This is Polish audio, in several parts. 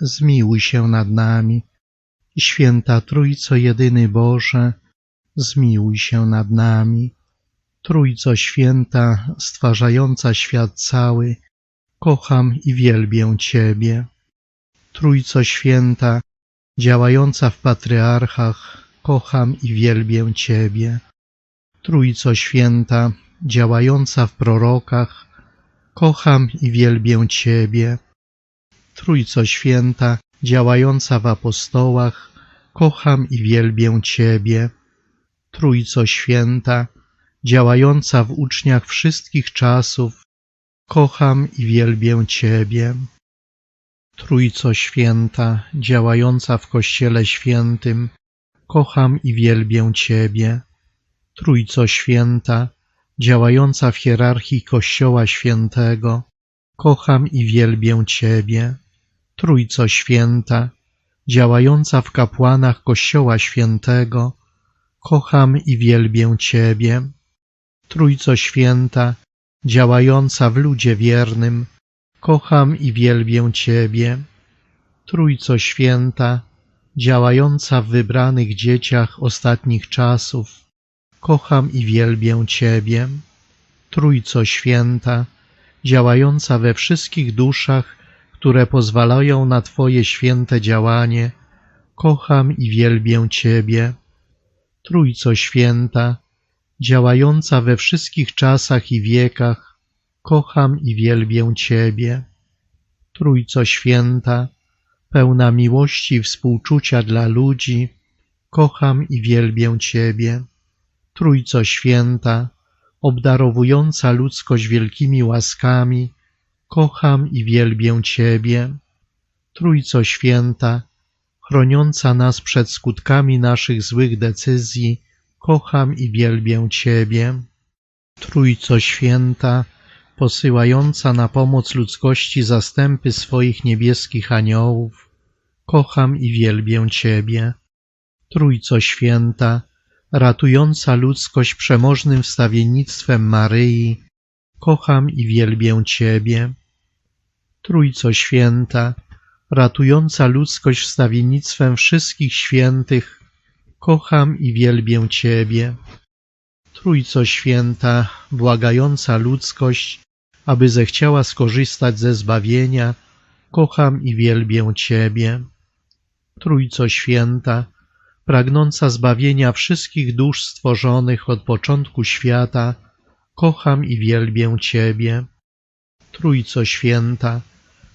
zmiłuj się nad nami. Święta Trójco Jedyny Boże, zmiłuj się nad nami. Trójco Święta, stwarzająca świat cały, kocham i wielbię Ciebie. Trójco Święta, działająca w patriarchach, kocham i wielbię Ciebie. Trójco Święta, działająca w prorokach, kocham i wielbię Ciebie. Trójco Święta, działająca w apostołach, kocham i wielbię Ciebie. Trójco Święta, działająca w uczniach wszystkich czasów, kocham i wielbię Ciebie. Trójco Święta, działająca w Kościele Świętym, kocham i wielbię Ciebie. Trójco Święta, działająca w hierarchii Kościoła Świętego, kocham i wielbię Ciebie. Trójco Święta, działająca w kapłanach Kościoła Świętego, kocham i wielbię Ciebie. Trójco Święta, działająca w ludzie wiernym, kocham i wielbię Ciebie. Trójco Święta, działająca w wybranych dzieciach ostatnich czasów, kocham i wielbię Ciebie. Trójco Święta, działająca we wszystkich duszach, które pozwalają na Twoje święte działanie, kocham i wielbię Ciebie. Trójco Święta, działająca we wszystkich czasach i wiekach, kocham i wielbię Ciebie. Trójco Święta, pełna miłości i współczucia dla ludzi, kocham i wielbię Ciebie. Trójco Święta, obdarowująca ludzkość wielkimi łaskami, kocham i wielbię Ciebie. Trójco Święta, chroniąca nas przed skutkami naszych złych decyzji, kocham i wielbię Ciebie. Trójco Święta, posyłająca na pomoc ludzkości zastępy swoich niebieskich aniołów, kocham i wielbię Ciebie. Trójco Święta, ratująca ludzkość przemożnym wstawiennictwem Maryi, kocham i wielbię Ciebie. Trójco Święta, ratująca ludzkość wstawiennictwem wszystkich świętych, kocham i wielbię Ciebie. Trójco Święta, błagająca ludzkość, aby zechciała skorzystać ze zbawienia, kocham i wielbię Ciebie. Trójco Święta, pragnąca zbawienia wszystkich dusz stworzonych od początku świata, kocham i wielbię Ciebie. Trójco Święta,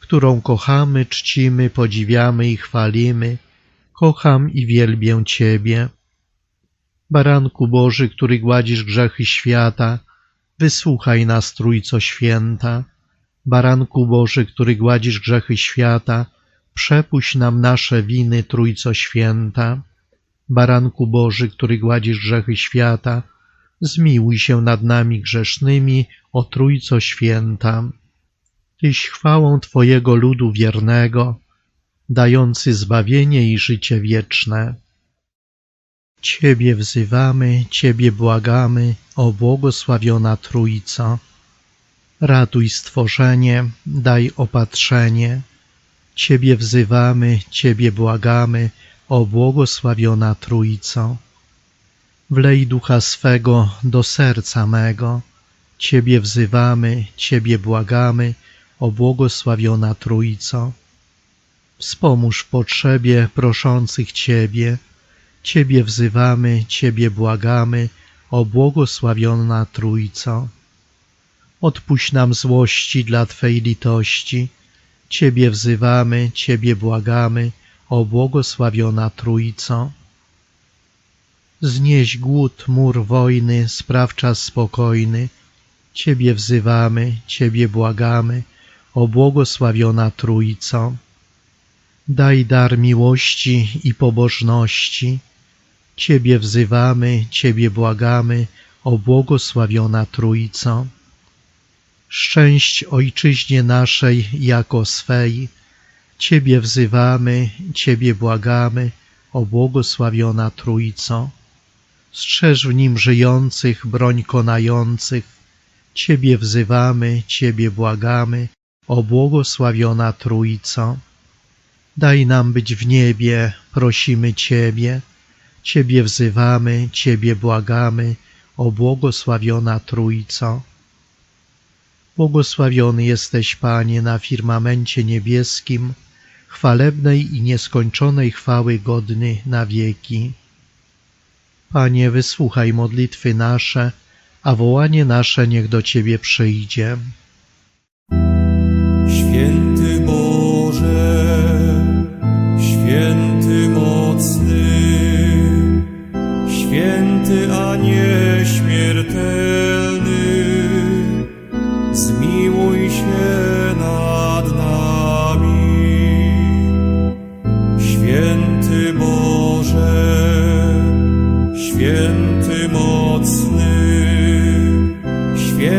którą kochamy, czcimy, podziwiamy i chwalimy, kocham i wielbię Ciebie. Baranku Boży, który gładzisz grzechy świata, wysłuchaj nas, Trójco Święta. Baranku Boży, który gładzisz grzechy świata, przepuść nam nasze winy, Trójco Święta. Baranku Boży, który gładzisz grzechy świata, zmiłuj się nad nami grzesznymi, o Trójco Święta. Tyś chwałą Twojego ludu wiernego, dający zbawienie i życie wieczne. Ciebie wzywamy, Ciebie błagamy, o błogosławiona Trójco. Ratuj stworzenie, daj opatrzenie. Ciebie wzywamy, Ciebie błagamy, o błogosławiona Trójco. Wlej ducha swego do serca mego. Ciebie wzywamy, Ciebie błagamy, o błogosławiona Trójco. Wspomóż w potrzebie proszących Ciebie. Ciebie wzywamy, Ciebie błagamy, o błogosławiona Trójco. Odpuść nam złości dla Twej litości. Ciebie wzywamy, Ciebie błagamy, o błogosławiona Trójco. Znieś głód mur wojny, spraw czas spokojny. Ciebie wzywamy, Ciebie błagamy, o błogosławiona Trójco. Daj dar miłości i pobożności. Ciebie wzywamy, Ciebie błagamy, o błogosławiona Trójco. Szczęść Ojczyźnie naszej jako swej. Ciebie wzywamy, Ciebie błagamy, o błogosławiona Trójco. Strzeż w nim żyjących, broń konających. Ciebie wzywamy, Ciebie błagamy, o błogosławiona Trójco. Daj nam być w niebie, prosimy Ciebie. Ciebie wzywamy, Ciebie błagamy, o błogosławiona Trójco. Błogosławiony jesteś, Panie, na firmamencie niebieskim, chwalebnej i nieskończonej chwały godny na wieki. Panie, wysłuchaj modlitwy nasze, a wołanie nasze niech do Ciebie przyjdzie. Święty Boże, święty mocny, święty a nieśmiertelny, zmiłuj się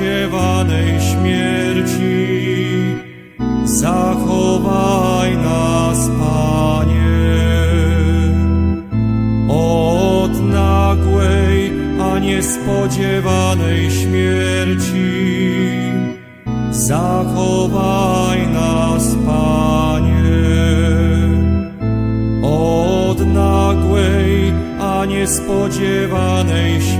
niespodziewanej śmierci. Zachowaj nas, Panie od nagłej, a niespodziewanej śmierci. Zachowaj nas, Panie, od nagłej, a niespodziewanej śmierci.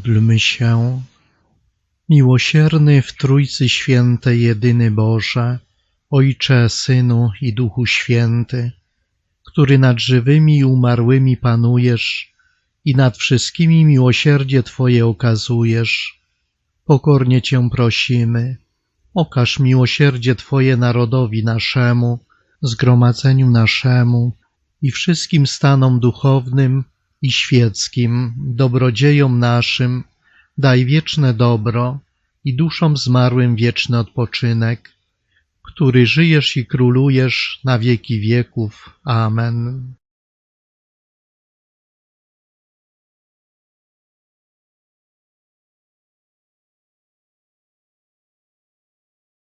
Módlmy się. Miłosierny w Trójcy Świętej jedyny Boże, Ojcze, Synu i Duchu Święty, który nad żywymi i umarłymi panujesz i nad wszystkimi miłosierdzie Twoje okazujesz, pokornie Cię prosimy, okaż miłosierdzie Twoje narodowi naszemu, zgromadzeniu naszemu i wszystkim stanom duchownym i świeckim, dobrodziejom naszym, daj wieczne dobro i duszom zmarłym wieczny odpoczynek, który żyjesz i królujesz na wieki wieków. Amen.